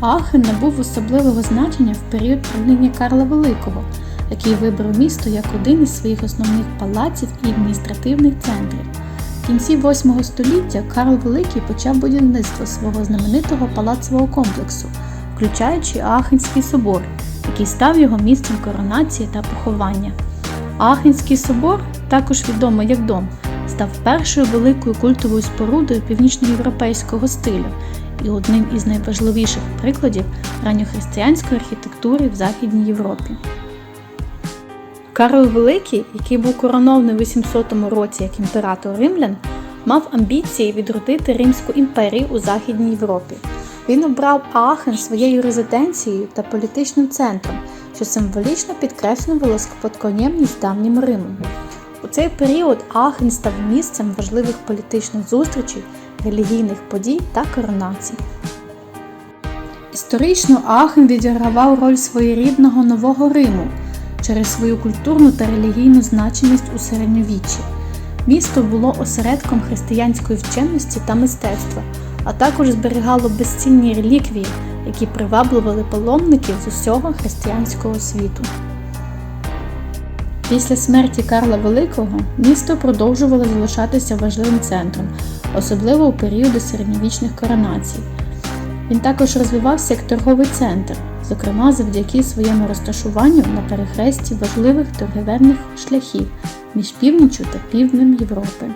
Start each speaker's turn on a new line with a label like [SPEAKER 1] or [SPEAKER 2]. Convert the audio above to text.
[SPEAKER 1] Аахен набув особливого значення в період правління Карла Великого, який вибрав місто як один із своїх основних палаців і адміністративних центрів. В кінці 8 століття Карл Великий почав будівництво свого знаменитого палацового комплексу, включаючи Аахенський собор, який став його місцем коронації та поховання. Аахенський собор, також відомий як дом, став першою великою культовою спорудою північноєвропейського стилю і одним із найважливіших прикладів ранньохристиянської архітектури в Західній Європі. Карл Великий, який був коронований у 800 році як імператор римлян, мав амбіції відродити Римську імперію у Західній Європі. Він обрав Аахен своєю резиденцією та політичним центром, що символічно підкреслювало спадкоємність давнім Римом. У цей період Аахен став місцем важливих політичних зустрічей, релігійних подій та коронацій. Історично Аахен відігравав роль своєрідного нового Риму через свою культурну та релігійну значимість у середньовіччі. Місто було осередком християнської вченості та мистецтва, а також зберігало безцінні реліквії, які приваблювали паломників з усього християнського світу. Після смерті Карла Великого місто продовжувало залишатися важливим центром, особливо у періоди середньовічних коронацій. Він також розвивався як торговий центр, зокрема завдяки своєму розташуванню на перехресті важливих торгівельних шляхів між північю та півднем Європи.